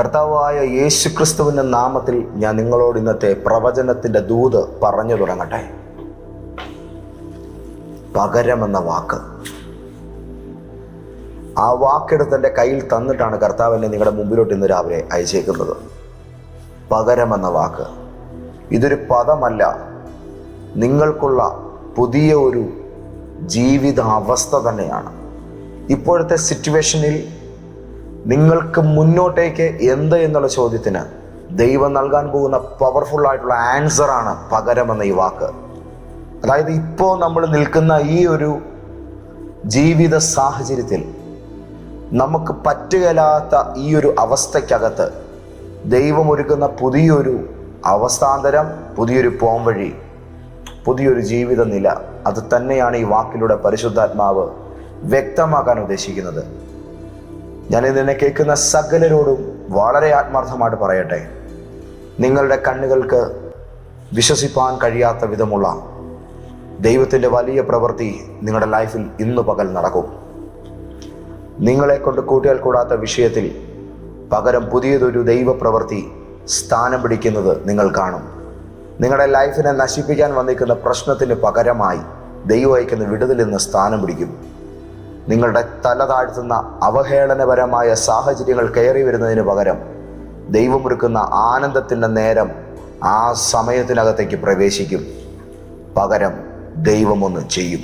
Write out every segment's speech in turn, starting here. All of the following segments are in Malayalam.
കർത്താവായ യേശു ക്രിസ്തുവിന്റെ നാമത്തിൽ ഞാൻ നിങ്ങളോട് ഇന്നത്തെ പ്രവചനത്തിന്റെ ദൂത് പറഞ്ഞു തുടങ്ങട്ടെ. പകരമെന്ന വാക്ക്. ആ വാക്കെടുത്ത് എന്റെ കയ്യിൽ തന്നിട്ടാണ് കർത്താവ് എന്നെ നിങ്ങളുടെ മുമ്പിലോട്ട് ഇന്ന് രാവിലെ അയച്ചേക്കുന്നത്. പകരമെന്ന വാക്ക്. ഇതൊരു പദമല്ല. നിങ്ങൾക്കുള്ള പുതിയ ഒരു ജീവിത അവസ്ഥ തന്നെയാണ്. ഇപ്പോഴത്തെ സിറ്റുവേഷനിൽ നിങ്ങൾക്ക് മുന്നോട്ടേക്ക് എന്ത് എന്നുള്ള ചോദ്യത്തിന് ദൈവം നൽകാൻ പോകുന്ന പവർഫുൾ ആയിട്ടുള്ള ആൻസറാണ് പകരമെന്ന ഈ വാക്ക്. അതായത് ഇപ്പോൾ നമ്മൾ നിൽക്കുന്ന ഈ ഒരു ജീവിത സാഹചര്യത്തിൽ നമുക്ക് പറ്റുകയില്ലാത്ത ഈ ഒരു അവസ്ഥയ്ക്കകത്ത് ദൈവം ഒരുക്കുന്ന പുതിയൊരു അവസ്ഥാന്തരം പുതിയൊരു പോംവഴി പുതിയൊരു ജീവിത നില അത് തന്നെയാണ് ഈ വാക്കിലൂടെ പരിശുദ്ധാത്മാവ് വ്യക്തമാക്കാൻ ഉദ്ദേശിക്കുന്നത്. ഞാൻ ഇതിനെ കേൾക്കുന്ന സകലരോടും വളരെ ആത്മാർത്ഥമായിട്ട് പറയട്ടെ. നിങ്ങളുടെ കണ്ണുകൾക്ക് വിശ്വസിപ്പാൻ കഴിയാത്ത വിധമുള്ള ദൈവത്തിന്റെ വലിയ പ്രവൃത്തി നിങ്ങളുടെ ലൈഫിൽ ഇന്ന് പകൽ നടക്കും. നിങ്ങളെ കൊണ്ട് കൂട്ടിയാൽ കൂടാത്ത വിഷയത്തിൽ പകരം പുതിയതൊരു ദൈവപ്രവൃത്തി സ്ഥാനം പിടിക്കുന്നത് നിങ്ങൾ കാണും. നിങ്ങളുടെ ലൈഫിനെ നശിപ്പിക്കാൻ വന്നിരിക്കുന്ന പ്രശ്നത്തിന് പകരമായി ദൈവം അയക്കുന്ന വിടുതൽ നിന്ന് സ്ഥാനം പിടിക്കും. നിങ്ങളുടെ തല താഴ്ത്തുന്ന അവഹേളനപരമായ സാഹചര്യങ്ങൾ കയറി വരുന്നതിന് പകരം ദൈവമൊരുക്കുന്ന ആനന്ദത്തിന്റെ നേരം ആ സമയത്തിനകത്തേക്ക് പ്രവേശിക്കും. പകരം ദൈവമൊന്ന് ചെയ്യും.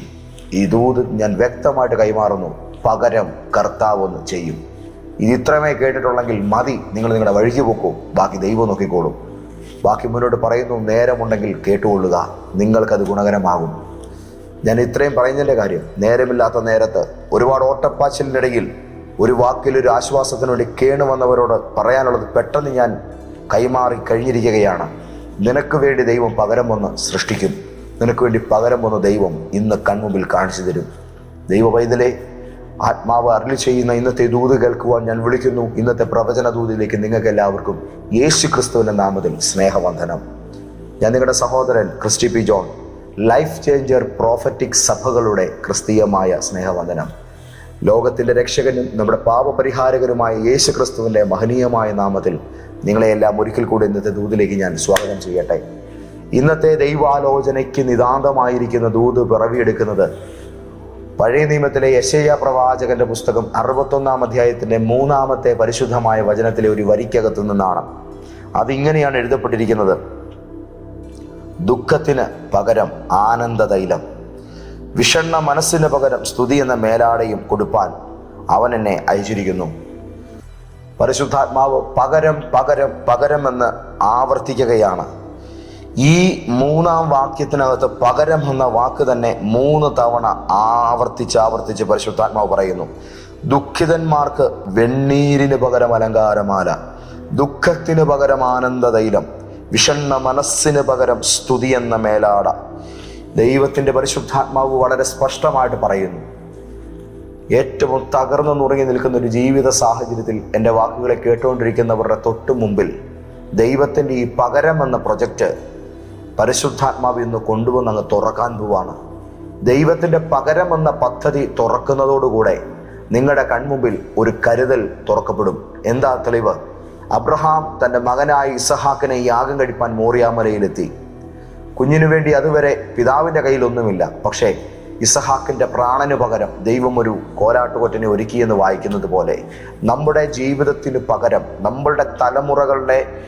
ഈ ദൂത് ഞാൻ വ്യക്തമായിട്ട് കൈമാറുന്നു. പകരം കർത്താവ് ഒന്ന് ചെയ്യും. ഇത് ഇത്രമേ കേട്ടിട്ടുള്ളെങ്കിൽ മതി. നിങ്ങൾ നിങ്ങളുടെ വഴിക്ക് പോക്കൂ. ബാക്കി ദൈവം നോക്കിക്കോളും. ബാക്കി മുന്നോട്ട് പറയുന്നു നേരമുണ്ടെങ്കിൽ കേട്ടുകൊള്ളുക. നിങ്ങൾക്കത് ഗുണകരമാകും. ഞാൻ ഇത്രയും പറയുന്നതിന്റെ കാര്യം നേരമില്ലാത്ത നേരത്ത് ഒരുപാട് ഓട്ടപ്പാച്ചിലിനിടയിൽ ഒരു വാക്കിൽ ഒരു ആശ്വാസത്തിന് വേണ്ടി കേണു വന്നവരോട് പറയാനുള്ളത് പെട്ടെന്ന് ഞാൻ കൈമാറി കഴിഞ്ഞിരിക്കുകയാണ്. നിനക്ക് വേണ്ടി ദൈവം പകരം വന്ന് സൃഷ്ടിക്കും. നിനക്ക് വേണ്ടി പകരം വന്ന് ദൈവം ഇന്ന് കൺമുമ്പിൽ കാണിച്ചു തരും. ദൈവ പൈതലെ ആത്മാവ് അരളി ചെയ്യുന്ന ഇന്നത്തെ ദൂത് കേൾക്കുവാൻ ഞാൻ വിളിക്കുന്നു. ഇന്നത്തെ പ്രവചന ദൂതിലേക്ക് നിങ്ങൾക്ക് എല്ലാവർക്കും യേശു ക്രിസ്തുവിന്റെ നാമത്തിൽ സ്നേഹവന്ദനം. ഞാൻ നിങ്ങളുടെ സഹോദരൻ Christy P John. Life changer prophetic സഭകളുടെ ക്രിസ്തീയമായ സ്നേഹവന്ദനം. ലോകത്തിന്റെ രക്ഷകനും നമ്മുടെ പാപപരിഹാരകനുമായ യേശു ക്രിസ്തുവിന്റെ മഹനീയമായ നാമത്തിൽ നിങ്ങളെയെല്ലാം ഒരിക്കൽ കൂടി ഇന്നത്തെ ദൂതിലേക്ക് ഞാൻ സ്വാഗതം ചെയ്യട്ടെ. ഇന്നത്തെ ദൈവാലോചനയ്ക്ക് നിതാന്തമായിരിക്കുന്ന ദൂത് പിറവിയെടുക്കുന്നത് പഴയ നിയമത്തിലെ യശയ പ്രവാചകന്റെ പുസ്തകം അറുപത്തൊന്നാം അധ്യായത്തിന്റെ മൂന്നാമത്തെ പരിശുദ്ധമായ വചനത്തിലെ ഒരു വരിക്കകത്തു നിന്നാണ്. അതിങ്ങനെയാണ് എഴുതപ്പെട്ടിരിക്കുന്നത്. ദുഃഖത്തിന് പകരം ആനന്ദ തൈലം വിഷണ്ണ മനസ്സിന് പകരം സ്തുതി എന്ന മേലാടയും കൊടുപ്പാൻ അവൻ എന്നെ അയച്ചിരിക്കുന്നു. പരിശുദ്ധാത്മാവ് പകരം പകരം പകരം എന്ന് ആവർത്തിക്കുകയാണ്. ഈ മൂന്നാം വാക്യത്തിനകത്ത് പകരം എന്ന വാക്ക് തന്നെ മൂന്ന് തവണ ആവർത്തിച്ച് ആവർത്തിച്ച് പരിശുദ്ധാത്മാവ് പറയുന്നു. ദുഃഖിതന്മാർക്ക് വെണ്ണീരിന് പകരം അലങ്കാരമാല ദുഃഖത്തിന് പകരം ആനന്ദതൈലം വിഷണ്ണ മനസ്സിന് പകരം സ്തുതി എന്ന മേലാട. ദൈവത്തിന്റെ പരിശുദ്ധാത്മാവ് വളരെ സ്പഷ്ടമായിട്ട് പറയുന്നു. ഏറ്റവും തകർന്നു നുറങ്ങി നിൽക്കുന്ന ഒരു ജീവിത സാഹചര്യത്തിൽ എന്റെ വാക്കുകളെ കേട്ടുകൊണ്ടിരിക്കുന്നവരുടെ തൊട്ടു മുമ്പിൽ ദൈവത്തിന്റെ ഈ പകരം എന്ന പ്രൊജക്റ്റ് പരിശുദ്ധാത്മാവ് ഇന്ന് കൊണ്ടുവന്ന് അങ്ങ് തുറക്കാൻ പോവാണ്. ദൈവത്തിന്റെ പകരം എന്ന പദ്ധതി തുറക്കുന്നതോടുകൂടെ നിങ്ങളുടെ കൺമുമ്പിൽ ഒരു കരുതൽ തുറക്കപ്പെടും. എന്താ തെളിവ്? അബ്രഹാം തന്റെ മകനായ ഇസഹാക്കിനെ യാഗം കഴിപ്പാൻ മോറിയാമലയിലെത്തി. കുഞ്ഞിനു വേണ്ടി അതുവരെ പിതാവിന്റെ കയ്യിലൊന്നുമില്ല പക്ഷേ ഇസഹാക്കിന്റെ പ്രാണന് പകരം ദൈവം ഒരു കോലാട്ടുകൊറ്റനെ ഒരുക്കിയെന്ന് വായിക്കുന്നത് പോലെ നമ്മുടെ ജീവിതത്തിന് പകരം നമ്മളുടെ തലമുറകളുടെ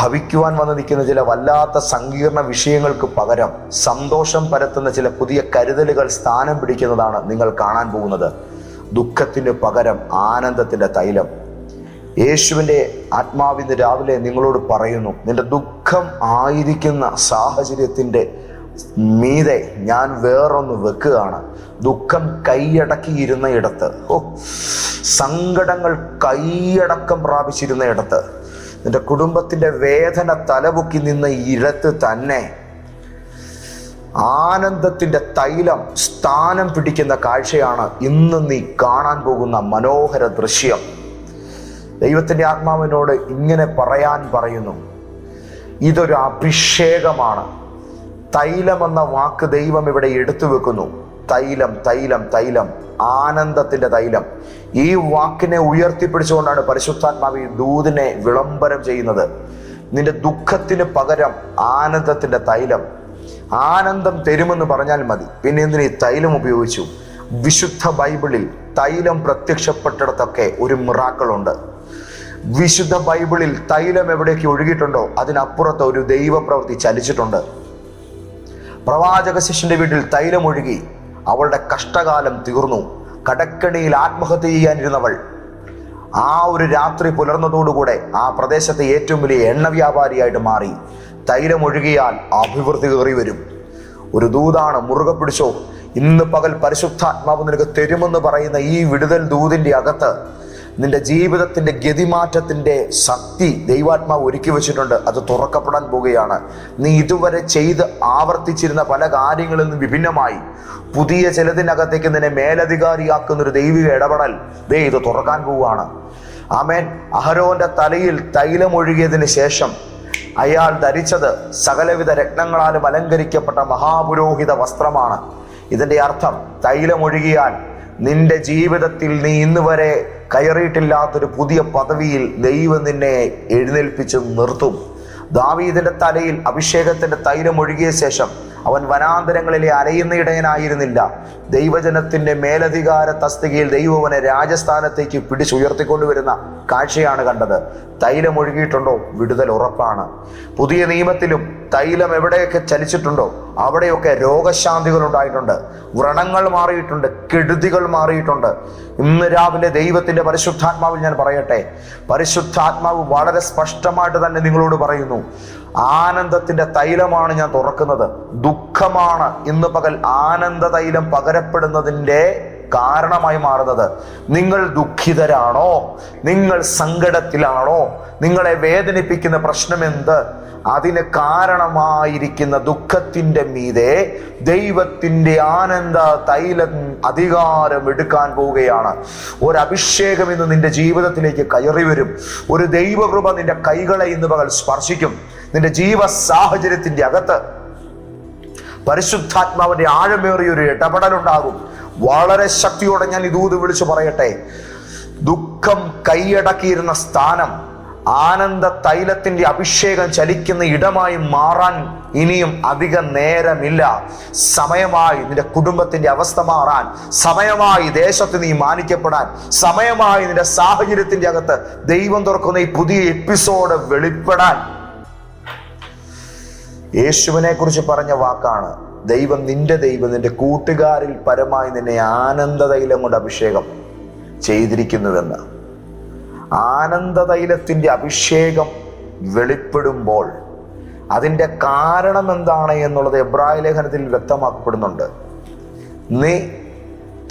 ഭവിക്കുവാൻ വന്ന് നിൽക്കുന്ന ചില വല്ലാത്ത സങ്കീർണ വിഷയങ്ങൾക്ക് പകരം സന്തോഷം പരത്തുന്ന ചില പുതിയ കരുതലുകൾ സ്ഥാനം പിടിക്കുന്നതാണ് നിങ്ങൾ കാണാൻ പോകുന്നത്. ദുഃഖത്തിന് പകരം ആനന്ദത്തിന്റെ തൈലം. യേശുവിന്റെ ആത്മാവിന്ന് രാവിലെ നിങ്ങളോട് പറയുന്നു നിന്റെ ദുഃഖം ആയിരിക്കുന്ന സാഹചര്യത്തിന്റെ മീതെ ഞാൻ വേറൊന്ന് വെക്കുകയാണ്. ദുഃഖം കൈയടക്കിയിരുന്ന ഇടത്ത് ഓ സങ്കടങ്ങൾ കൈയടക്കം പ്രാപിച്ചിരുന്ന ഇടത്ത് നിന്റെ കുടുംബത്തിന്റെ വേദന തലപൊക്കി നിന്ന ഇടത്ത് തന്നെ ആനന്ദത്തിന്റെ തൈലം സ്ഥാനം പിടിക്കുന്ന കാഴ്ചയാണ് ഇന്ന് നീ കാണാൻ പോകുന്ന മനോഹര ദൃശ്യം. ദൈവത്തിന്റെ ആത്മാവിനോട് ഇങ്ങനെ പറയാൻ പറയുന്നു. ഇതൊരു അഭിഷേകമാണ്. തൈലം എന്ന വാക്ക് ദൈവം ഇവിടെ എടുത്തു വെക്കുന്നു. തൈലം തൈലം തൈലം. ആനന്ദത്തിന്റെ തൈലം. ഈ വാക്കിനെ ഉയർത്തിപ്പിടിച്ചുകൊണ്ടാണ് പരിശുദ്ധാത്മാവ് ഈ ദൂതിനെ വിളംബരം ചെയ്യുന്നത്. നിന്റെ ദുഃഖത്തിന് പകരം ആനന്ദത്തിന്റെ തൈലം. ആനന്ദം തരുമെന്ന് പറഞ്ഞാൽ മതി. പിന്നെ എന്തിനു തൈലം ഉപയോഗിച്ചു? വിശുദ്ധ ബൈബിളിൽ തൈലം പ്രത്യക്ഷപ്പെട്ടിടത്തൊക്കെ ഒരു മിറാക്കളുണ്ട്. വിശുദ്ധ ബൈബിളിൽ തൈലം എവിടേക്ക് ഒഴുകിയിട്ടുണ്ടോ അതിനപ്പുറത്ത് ഒരു ദൈവപ്രവൃത്തി ചലിച്ചിട്ടുണ്ട്. പ്രവാചക ശിഷ്യന്റെ വീട്ടിൽ തൈലം ഒഴുകി അവളുടെ കഷ്ടകാലം തീർന്നു. കടക്കണിയിൽ ആത്മഹത്യ ചെയ്യാനിരുന്നവൾ. ആ ഒരു രാത്രി പുലർന്നതോടുകൂടെ ആ പ്രദേശത്തെ ഏറ്റവും വലിയ എണ്ണ വ്യാപാരിയായിട്ട് മാറി. തൈലം ഒഴുകിയാൽ അഭിവൃദ്ധി കയറി വരും. ഒരു ദൂതാണ് മുറുകെ പിടിച്ചോ ഇന്ന് പകൽ പരിശുദ്ധാത്മാവ് നിനക്ക് തരുമെന്ന് പറയുന്ന ഈ വിടുതൽ ദൂതിന്റെ അകത്ത് നിന്റെ ജീവിതത്തിന്റെ ഗതിമാറ്റത്തിന്റെ ശക്തി ദൈവാത്മാവ് ഒരുക്കി വെച്ചിട്ടുണ്ട്. അത് തുറക്കപ്പെടാൻ പോവുകയാണ്. നീ ഇതുവരെ ചെയ്ത് ആവർത്തിച്ചിരുന്ന പല കാര്യങ്ങളിൽ നിന്ന് വിഭിന്നമായി. പുതിയ ചിലതിനകത്തേക്ക് നിന്നെ മേലധികാരിയാക്കുന്ന ഒരു ദൈവിക ഇടപെടൽ ദേ ഇത് തുറക്കാൻ പോവുകയാണ്. ആമേൻ. അഹരോന്റെ തലയിൽ തൈലമൊഴുകിയതിന് ശേഷം അയാൾ ധരിച്ചത് സകലവിധ രത്നങ്ങളാലും അലങ്കരിക്കപ്പെട്ട മഹാപുരോഹിത വസ്ത്രമാണ്. ഇതിന്റെ അർത്ഥം തൈലമൊഴുകിയാൽ നിന്റെ ജീവിതത്തിൽ നീ ഇന്ന് വരെ കയറിയിട്ടില്ലാത്തൊരു പുതിയ പദവിയിൽ ദൈവം നിന്നെ എഴുന്നേൽപ്പിച്ച് നിർത്തും. ദാവീദിന്റെ തലയിൽ അഭിഷേകത്തിന്റെ തൈലം ഒഴുകിയ ശേഷം അവൻ വനാന്തരങ്ങളിലെ അലയുന്ന ഇടയനായിരുന്നില്ല. ദൈവജനത്തിന്റെ മേലധികാര തസ്തികയിൽ ദൈവവനെ രാജസ്ഥാനത്തേക്ക് പിടിച്ചുയർത്തിക്കൊണ്ടുവരുന്ന കാഴ്ചയാണ് കണ്ടത്. തൈലം ഒഴുകിയിട്ടുണ്ടോ? വിടുതൽ ഉറപ്പാണ്. പുതിയ നിയമത്തിലും തൈലം എവിടെയൊക്കെ ചലിച്ചിട്ടുണ്ടോ? അവിടെയൊക്കെ രോഗശാന്തികൾ ഉണ്ടായിട്ടുണ്ട്. വ്രണങ്ങൾ മാറിയിട്ടുണ്ട് കെടുതികൾ മാറിയിട്ടുണ്ട്. ഇന്ന് രാവിലെ ദൈവത്തിന്റെ പരിശുദ്ധാത്മാവിൽ ഞാൻ പറയട്ടെ പരിശുദ്ധാത്മാവ് വളരെ സ്പഷ്ടമായിട്ട് തന്നെ നിങ്ങളോട് പറയുന്നു ആനന്ദത്തിന്റെ തൈലമാണ് ഞാൻ തുറക്കുന്നത് ദുഃഖമാണ് ഇന്ന് പകൽ ആനന്ദ തൈലം പകരപ്പെടുന്നതിന്റെ കാരണമായി മാറുന്നത്. നിങ്ങൾ ദുഃഖിതരാണോ? നിങ്ങൾ സങ്കടത്തിലാണോ? നിങ്ങളെ വേദനിപ്പിക്കുന്ന പ്രശ്നം എന്ത്? അതിന് കാരണമായിരിക്കുന്ന ദുഃഖത്തിന്റെ മീതെ ദൈവത്തിന്റെ ആനന്ദ തൈലം അധികാരം എടുക്കാൻ പോവുകയാണ്. ഒരു അഭിഷേകം ഇന്ന് നിന്റെ ജീവിതത്തിലേക്ക് കയറി വരും. ഒരു ദൈവകൃപ നിന്റെ കൈകളെ ഇന്ന് പകൽ സ്പർശിക്കും. നിന്റെ ജീവ സാഹചര്യത്തിന്റെ അകത്ത് പരിശുദ്ധാത്മാവിന്റെ ആഴമേറിയ ഒരു ഇടപെടലുണ്ടാകും. വളരെ ശക്തിയോടെ ഞാൻ ഇതൂത് വിളിച്ചു പറയട്ടെ. ദുഃഖം കൈയടക്കിയിരുന്ന സ്ഥാനം ആനന്ദ തൈലത്തിന്റെ അഭിഷേകം ചലിക്കുന്ന ഇടമായി മാറാൻ ഇനിയും അധിക നേരമില്ല. സമയമായി നിന്റെ കുടുംബത്തിന്റെ അവസ്ഥ മാറാൻ സമയമായി ദേശത്ത് നീ മാനിക്കപ്പെടാൻ സമയമായി നിന്റെ സാഹചര്യത്തിന്റെ അകത്ത് ദൈവം തുറക്കുന്ന ഈ പുതിയ എപ്പിസോഡ് വെളിപ്പെടാൻ യേശുവിനെ കുറിച്ച് പറഞ്ഞ വാക്കാണ്. ദൈവം നിന്റെ ദൈവം നിന്റെ കൂട്ടുകാരിൽ പരമായി നിന്നെ ആനന്ദതൈലം കൊണ്ട് അഭിഷേകം ചെയ്തിരിക്കുന്നുവെന്ന്. ആനന്ദതൈലത്തിന്റെ അഭിഷേകം വെളിപ്പെടുമ്പോൾ അതിന്റെ കാരണം എന്താണ് എന്നുള്ളത് എബ്രായ ലേഖനത്തിൽ വ്യക്തമാക്കപ്പെടുന്നുണ്ട്. നീ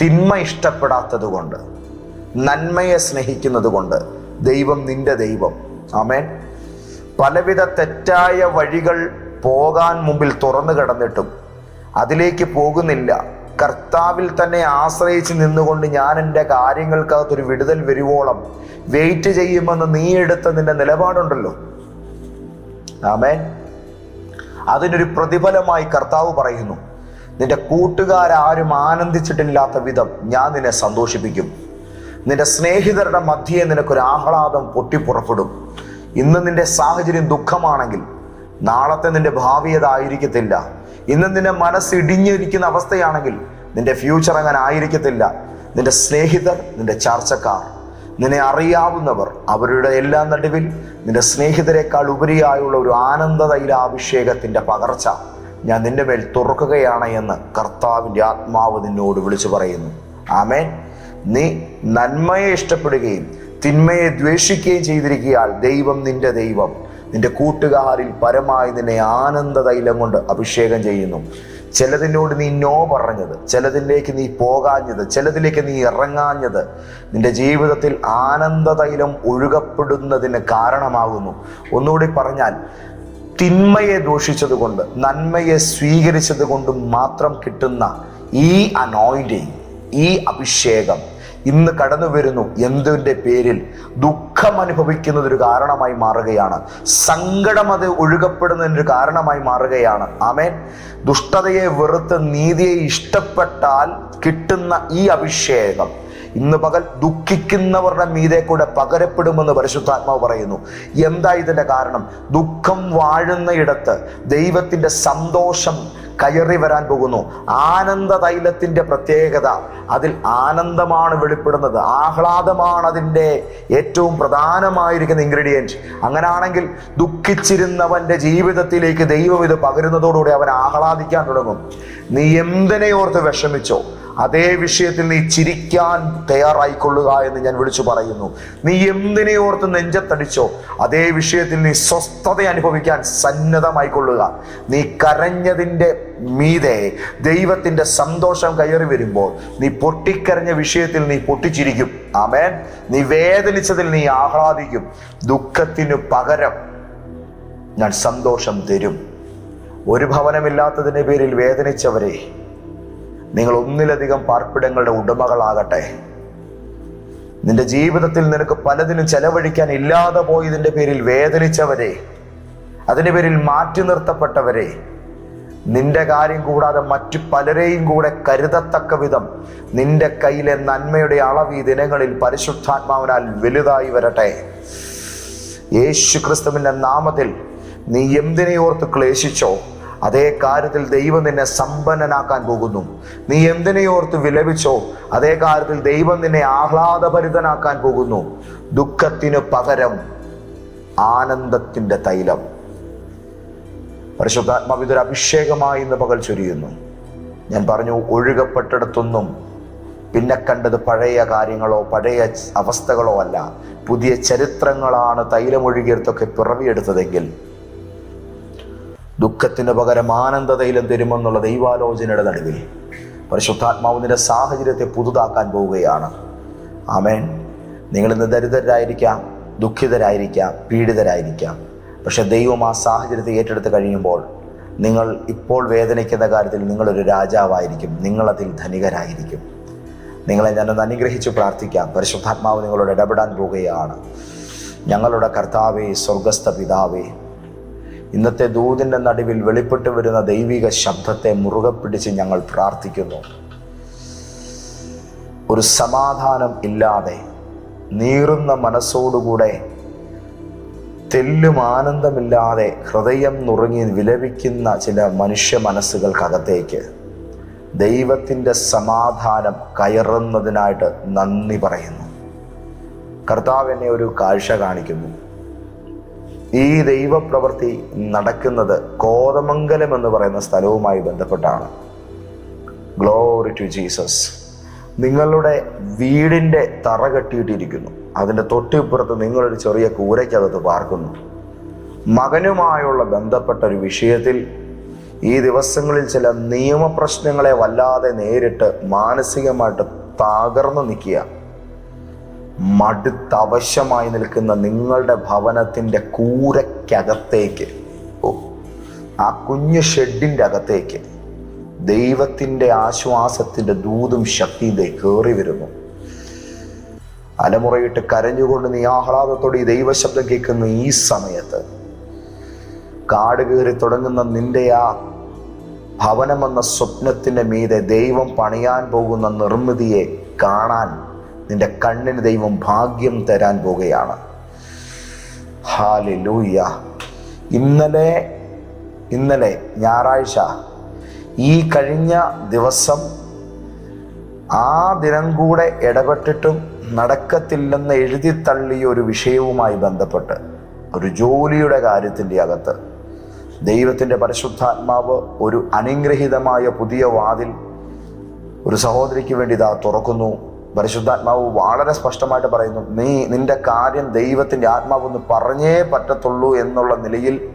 തിന്മ ഇഷ്ടപ്പെടാത്തത് കൊണ്ട് നന്മയെ സ്നേഹിക്കുന്നത് കൊണ്ട് ദൈവം നിന്റെ ദൈവം. ആമേൻ. പലവിധ തെറ്റായ വഴികൾ പോകാൻ മുമ്പിൽ തുറന്നു കിടന്നിട്ടും അതിലേക്ക് പോകുന്നില്ല. കർത്താവിൽ തന്നെ ആശ്രയിച്ച് നിന്നുകൊണ്ട് ഞാൻ എന്റെ കാര്യങ്ങൾക്കകത്തൊരു വിടുതൽ വരുവോളം വെയിറ്റ് ചെയ്യുമെന്ന് നീ എടുത്ത നിന്റെ നിലപാടുണ്ടല്ലോ. ആമേൻ. അതിനൊരു പ്രതിഫലമായി കർത്താവ് പറയുന്നു നിന്റെ കൂട്ടുകാരും ആനന്ദിച്ചിട്ടില്ലാത്ത വിധം ഞാൻ നിന്നെ സന്തോഷിപ്പിക്കും. നിന്റെ സ്നേഹിതരുടെ മധ്യേ നിനക്കൊരു ആഹ്ലാദം പൊട്ടിപ്പുറപ്പെടും. ഇന്ന് നിന്റെ സാഹചര്യം ദുഃഖമാണെങ്കിൽ നാളത്തെ നിന്റെ ഭാവി അതായിരിക്കത്തില്ല. ഇന്ന് നിന്റെ മനസ്സ് ഇടിഞ്ഞിരിക്കുന്ന അവസ്ഥയാണെങ്കിൽ നിന്റെ ഫ്യൂച്ചർ അങ്ങനെ ആയിരിക്കത്തില്ല. നിന്റെ സ്നേഹിതർ നിന്റെ ചർച്ചക്കാർ നിന്നെ അറിയാവുന്നവർ അവരുടെ എല്ലാ നടുവിൽ നിന്റെ സ്നേഹിതരെക്കാൾ ഉപരിയായുള്ള ഒരു ആനന്ദതൈലാഭിഷേകത്തിന്റെ പകർച്ച ഞാൻ നിന്റെ മേൽ തുറക്കുകയാണ് എന്ന് കർത്താവിന്റെ ആത്മാവ് നിന്നോട് വിളിച്ചു പറയുന്നു. ആമേൻ. നീ നന്മയെ ഇഷ്ടപ്പെടുകയും തിന്മയെ ദ്വേഷിക്കുകയും ചെയ്തിരിക്കുകയാൽ ദൈവം നിന്റെ ദൈവം. നിന്റെ കൂട്ടുകാരിൽ പരമായി നിന്നെ ആനന്ദ തൈലം കൊണ്ട് അഭിഷേകം ചെയ്യുന്നു. ചിലതിനോട് നീ നോ പറഞ്ഞത് ചിലതിലേക്ക് നീ പോകാഞ്ഞത് ചിലതിലേക്ക് നീ ഇറങ്ങാഞ്ഞത് നിന്റെ ജീവിതത്തിൽ ആനന്ദ തൈലം ഒഴുകപ്പെടുന്നതിന് കാരണമാകുന്നു. ഒന്നുകൂടി പറഞ്ഞാൽ തിന്മയെ ദൂഷിച്ചത് കൊണ്ട് നന്മയെ സ്വീകരിച്ചത് കൊണ്ട് മാത്രം കിട്ടുന്ന ഈ അനോയിന്റിങ് ഈ അഭിഷേകം ഇന്ന് കടന്നു വരുന്നു എന്തിന്റെ പേരിൽ? ദുഃഖം അനുഭവിക്കുന്നതൊരു കാരണമായി മാറുകയാണ്. സങ്കടം അത് ഒഴുകപ്പെടുന്നതിനൊരു കാരണമായി മാറുകയാണ്. ആമേൻ. ദുഷ്ടതയെ വെറുത്ത് നീതിയെ ഇഷ്ടപ്പെട്ടാൽ കിട്ടുന്ന ഈ അഭിഷേകം ഇന്ന് പകൽ ദുഃഖിക്കുന്നവരുടെ മീതെ കൂടെ പകരപ്പെടുമെന്ന് പരിശുദ്ധാത്മാവ് പറയുന്നു. എന്താ ഇതിന്റെ കാരണം? ദുഃഖം വാഴുന്ന ഇടത്ത് ദൈവത്തിന്റെ സന്തോഷം കയറി വരാൻ പോകുന്നു. ആനന്ദ തൈലത്തിന്റെ പ്രത്യേകത അതിൽ ആനന്ദമാണ് വെളിപ്പെടുന്നത്. ആഹ്ലാദമാണ് അതിന്റെ ഏറ്റവും പ്രധാനമായിരിക്കുന്ന ഇൻഗ്രീഡിയന്റ് അങ്ങനാണെങ്കിൽ ദുഃഖിച്ചിരുന്നവന്റെ ജീവിതത്തിലേക്ക് ദൈവം ഇത് പകരുന്നതോടുകൂടി അവൻ ആഹ്ലാദിക്കാൻ തുടങ്ങും. നീ എന്തിനെ ഓർത്ത് വിഷമിച്ചോ? അതേ വിഷയത്തിൽ നീ ചിരിക്കാൻ തയ്യാറായിക്കൊള്ളുക എന്ന് ഞാൻ വിളിച്ചു പറയുന്നു. നീ എന്തിനെ ഓർത്ത് നെഞ്ചത്തടിച്ചോ അതേ വിഷയത്തിൽ നീ സ്വസ്ഥത അനുഭവിക്കാൻ സന്നദ്ധമായിക്കൊള്ളുക. നീ കരഞ്ഞതിന്റെ മീതെ ദൈവത്തിന്റെ സന്തോഷം കയറി വരുമ്പോൾ നീ പൊട്ടിക്കരഞ്ഞ വിഷയത്തിൽ നീ പൊട്ടിച്ചിരിക്കും. ആമേൻ. നീ വേദനിച്ചതിൽ നീ ആഹ്ലാദിക്കും. ദുഃഖത്തിനു പകരം ഞാൻ സന്തോഷം തരും. ഒരു ഭവനമില്ലാത്തതിന്റെ പേരിൽ വേദനിച്ചവരെ നിങ്ങൾ ഒന്നിലധികം പാർപ്പിടങ്ങളുടെ ഉടമകളാകട്ടെ. നിന്റെ ജീവിതത്തിൽ നിനക്ക് പലതിനും ചെലവഴിക്കാൻ ഇല്ലാതെ പോയതിന്റെ പേരിൽ വേദനിച്ചവരെ അതിന്റെ പേരിൽ മാറ്റി നിർത്തപ്പെട്ടവരെ നിന്റെ കാര്യം കൂടാതെ മറ്റു പലരെയും കൂടെ കരുതത്തക്ക വിധം നിന്റെ കയ്യിലെ നന്മയുടെ അളവ് ഈ ദിനങ്ങളിൽ പരിശുദ്ധാത്മാവിനാൽ വലുതായി വരട്ടെ. യേശു ക്രിസ്തുവിന്റെ നാമത്തിൽ നീ എന്തിനെ ഓർത്ത് ക്ലേശിച്ചോ? അതേ കാര്യത്തിൽ ദൈവം നിന്നെ സമ്പന്നനാക്കാൻ പോകുന്നു. നീ എന്തിനെയോർത്ത് വിലപിച്ചോ? അതേ കാര്യത്തിൽ ദൈവം നിന്നെ ആഹ്ലാദഭരിതനാക്കാൻ പോകുന്നു. ദുഃഖത്തിന് പകരം ആനന്ദത്തിന്റെ തൈലം. പരിശുദ്ധാത്മാവ് ഇതൊരു അഭിഷേകമായി ഇന്ന് പകൽ ചൊരിയുന്നു. ഞാൻ പറഞ്ഞു ഒഴുകപ്പെട്ടിടത്തൊന്നും പിന്നെ കണ്ടത് പഴയ കാര്യങ്ങളോ പഴയ അവസ്ഥകളോ അല്ല. പുതിയ ചരിത്രങ്ങളാണ് തൈലമൊഴുകിയെടുത്തൊക്കെ പിറവിയെടുത്തതെങ്കിൽ ദുഃഖത്തിന് പകരം ആനന്ദതയിലും തരുമെന്നുള്ള ദൈവാലോചനയുടെ നടുവിൽ പരിശുദ്ധാത്മാവിന്റെ സാഹചര്യത്തെ പുതുതാക്കാൻ പോവുകയാണ്. ആമേൻ. നിങ്ങളിന്ന് ദരിദ്രരായിരിക്കാം ദുഃഖിതരായിരിക്കാം പീഡിതരായിരിക്കാം. പക്ഷെ ദൈവം ആ സാഹചര്യത്തെ ഏറ്റെടുത്ത് കഴിയുമ്പോൾ നിങ്ങൾ ഇപ്പോൾ വേദനിക്കുന്ന കാര്യത്തിൽ നിങ്ങളൊരു രാജാവായിരിക്കും നിങ്ങളതിൽ ധനികരായിരിക്കും. നിങ്ങളെ ഞാനൊന്ന് അനുഗ്രഹിച്ച് പ്രാർത്ഥിക്കാം. പരിശുദ്ധാത്മാവ് നിങ്ങളോട് ഇടപെടാൻ പോവുകയാണ്. ഞങ്ങളുടെ കർത്താവേ സ്വർഗസ്ഥ പിതാവേ ഇന്നത്തെ ദൂതിന്റെ നടുവിൽ വെളിപ്പെട്ടു വരുന്ന ദൈവിക ശബ്ദത്തെ മുറുകെ പിടിച്ച് ഞങ്ങൾ പ്രാർത്ഥിക്കുന്നു. ഒരു സമാധാനം ഇല്ലാതെ നീറുന്ന മനസ്സോടുകൂടെ തെല്ലും ആനന്ദമില്ലാതെ ഹൃദയം നുറുങ്ങി വിലപിക്കുന്ന ചില മനുഷ്യ മനസ്സുകൾക്കകത്തേക്ക് ദൈവത്തിന്റെ സമാധാനം കയറുന്നതിനായിട്ട് നന്ദി പറയുന്നു. കർത്താവ് എന്നെ ഒരു കാഴ്ച കാണിക്കുന്നു. ഈ ദൈവപ്രവൃത്തി നടക്കുന്നത് കോതമംഗലം എന്ന് പറയുന്ന സ്ഥലവുമായി ബന്ധപ്പെട്ടാണ്. ഗ്ലോറി ടു ജീസസ് നിങ്ങളുടെ വീടിന്റെ തറ കെട്ടിയിട്ടിരിക്കുന്നു. അതിന്റെ തൊട്ടിപ്പുറത്ത് നിങ്ങളൊരു ചെറിയ കൂരയ്ക്കകത്ത് പാർക്കുന്നു. മകനുമായുള്ള ബന്ധപ്പെട്ട ഒരു വിഷയത്തിൽ ഈ ദിവസങ്ങളിൽ ചില നിയമപ്രശ്നങ്ങളെ വല്ലാതെ നേരിട്ട് മാനസികമായിട്ട് തകർന്നു നിൽക്കുക. മടുത്തവശ്യമായി നിൽക്കുന്ന നിങ്ങളുടെ ഭവനത്തിന്റെ കൂരയ്ക്കകത്തേക്ക്. ഓ ആ കുഞ്ഞു ഷെഡിന്റെ അകത്തേക്ക്. ദൈവത്തിന്റെ ആശ്വാസത്തിന്റെ ദൂതും ശക്തിയും ദേ കയറി വരുന്നു. അലമുറയിട്ട് കരഞ്ഞുകൊണ്ട് നീ ആഹ്ലാദത്തോടെ ഈ ദൈവശബ്ദം കേൾക്കുന്ന ഈ സമയത്ത് കാട് കയറി തുടങ്ങുന്ന നിന്റെ ആ ഭവനമെന്ന സ്വപ്നത്തിന്റെ മീതെ ദൈവം പണിയാൻ പോകുന്ന നിർമ്മിതിയെ കാണാൻ നിന്റെ കണ്ണിന് ദൈവം ഭാഗ്യം തരാൻ പോകുകയാണ് ഹാലിലൂയ ഇന്നലെ ഇന്നലെ ഞായറാഴ്ച ഈ കഴിഞ്ഞ ദിവസം ആ ദിനം കൂടെ ഇടപെട്ടിട്ടും നടക്കത്തില്ലെന്ന് എഴുതി തള്ളിയ ഒരു വിഷയവുമായി ബന്ധപ്പെട്ട് ഒരു ജോലിയുടെ കാര്യത്തിന്റെ അകത്ത് ദൈവത്തിന്റെ പരിശുദ്ധാത്മാവ് ഒരു അനുഗ്രഹീതമായ പുതിയ വാതിൽ ഒരു സഹോദരിക്ക് വേണ്ടി ഇതാ തുറക്കുന്നു. പരിശുദ്ധാത്മാവ് വളരെ സ്പഷ്ടമായിട്ട് പറയുന്നു നീ നിന്റെ കാര്യം ദൈവത്തിന്റെ ആത്മാവ് ഒന്ന് പറഞ്ഞേ പറ്റത്തുള്ളൂ എന്നുള്ള നിലയിൽ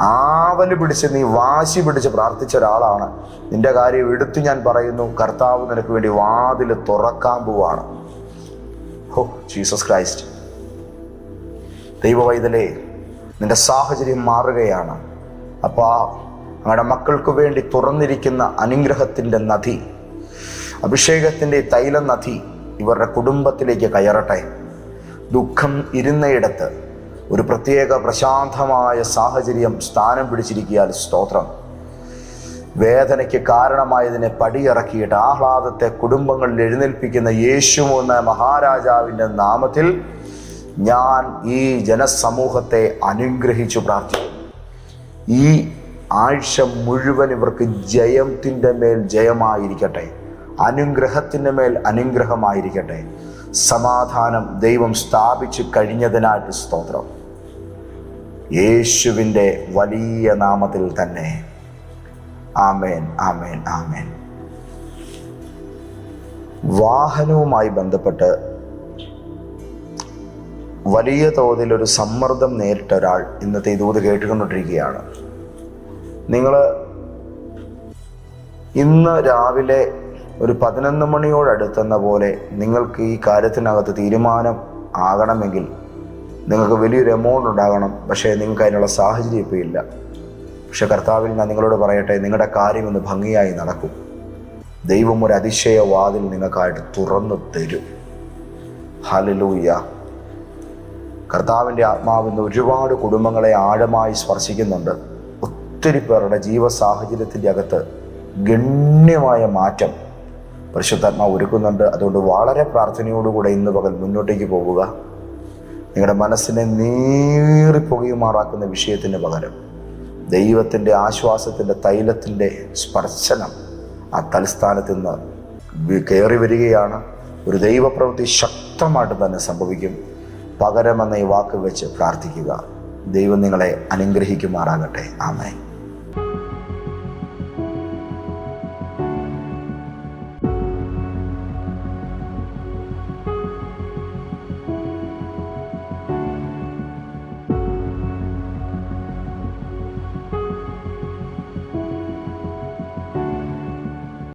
ആവൽ പിടിച്ച് നീ വാശി പിടിച്ച് പ്രാർത്ഥിച്ച ഒരാളാണ്. നിന്റെ കാര്യം എടുത്തു ഞാൻ പറയുന്നു കർത്താവ് നിനക്ക് വേണ്ടി വാതിൽ തുറക്കാൻ പോവാണ്. ഹോ ജീസസ് ക്രൈസ്റ്റ്. ദൈവവൈതലേ നിന്റെ സാഹചര്യം മാറുകയാണ്. അപ്പോൾ അങ്ങയുടെ മക്കൾക്ക് വേണ്ടി തുറന്നിരിക്കുന്ന അനുഗ്രഹത്തിന്റെ നദി അഭിഷേകത്തിന്റെ തൈല നദി ഇവരുടെ കുടുംബത്തിലേക്ക് കയറട്ടെ. ദുഃഖം ഇരുന്നയിടത്ത് ഒരു പ്രത്യേക പ്രശാന്തമായ സാഹചര്യം സ്ഥാനം പിടിച്ചിരിക്കിയാൽ സ്തോത്രം. വേദനയ്ക്ക് കാരണമായതിനെ പടിയിറക്കിയിട്ട് ആഹ്ലാദത്തെ കുടുംബങ്ങളിൽ എഴുന്നേൽപ്പിക്കുന്ന യേശു എന്ന മഹാരാജാവിന്റെ നാമത്തിൽ ഞാൻ ഈ ജനസമൂഹത്തെ അനുഗ്രഹിച്ചു പ്രാർത്ഥിക്കും ഈ ആഴ്ച മുഴുവൻ ഇവർക്ക് ജയത്തിന്റെ മേൽ ജയമായിരിക്കട്ടെ. അനുഗ്രഹത്തിന്റെ മേൽ അനുഗ്രഹമായിരിക്കട്ടെ. സമാധാനം ദൈവം സ്ഥാപിച്ചു കഴിഞ്ഞതിനായിട്ട് സ്തോത്രം. യേശുവിന്റെ വലിയ നാമത്തിൽ തന്നെ. ആമേൻ ആമേൻ ആമേൻ. വാഹനവുമായി ബന്ധപ്പെട്ട് വലിയ തോതിൽ ഒരു സമ്മർദ്ദം നേരിട്ട ഒരാൾ ഇന്നത്തെ ഇതൂത് കേട്ടുകൊണ്ടിരിക്കുകയാണ്. നിങ്ങൾ ഇന്ന് രാവിലെ ഒരു പതിനൊന്ന് മണിയോടടുത്തെന്ന പോലെ നിങ്ങൾക്ക് ഈ കാര്യത്തിനകത്ത് തീരുമാനം ആകണമെങ്കിൽ നിങ്ങൾക്ക് വലിയൊരു എമൗണ്ട് ഉണ്ടാകണം. പക്ഷേ നിങ്ങൾക്ക് അതിനുള്ള സാഹചര്യം ഇപ്പോൾ ഇല്ല. പക്ഷെ കർത്താവിൽ ഞാൻ നിങ്ങളോട് പറയട്ടെ നിങ്ങളുടെ കാര്യം ഇന്ന് ഭംഗിയായി നടക്കും. ദൈവം ഒരു അതിശയ വാതിൽ നിങ്ങൾക്കായിട്ട് തുറന്നു തരും. ഹലലൂയ കർത്താവിന്റെ ആത്മാവ് ഇന്ന് ഒരുപാട് കുടുംബങ്ങളെ ആഴമായി സ്പർശിക്കുന്നുണ്ട്. ഒത്തിരി പേരുടെ ജീവസാഹചര്യത്തിന്റെ അകത്ത് ഗണ്യമായ മാറ്റം പരിശുദ്ധാത്മാവ് ഒരുക്കുന്നുണ്ട്. അതുകൊണ്ട് വളരെ പ്രാർത്ഥനയോടുകൂടെ ഇന്ന് പകൽ മുന്നോട്ടേക്ക് പോവുക നിങ്ങളുടെ മനസ്സിനെ നീറിപ്പുകയുമാറാക്കുന്ന വിഷയത്തിന് പകരം ദൈവത്തിന്റെ ആശ്വാസത്തിന്റെ തൈലത്തിന്റെ സ്പർശനം ആ തലസ്ഥാനത്ത് നിന്ന് കയറി വരികയാണ്. ഒരു ദൈവപ്രവൃത്തി ശക്തമായിട്ട് തന്നെ സംഭവിക്കും. പകരമെന്ന ഈ വാക്ക് വെച്ച് പ്രാർത്ഥിക്കുക. ദൈവം നിങ്ങളെ അനുഗ്രഹിക്കുമാറാകട്ടെ. ആമേ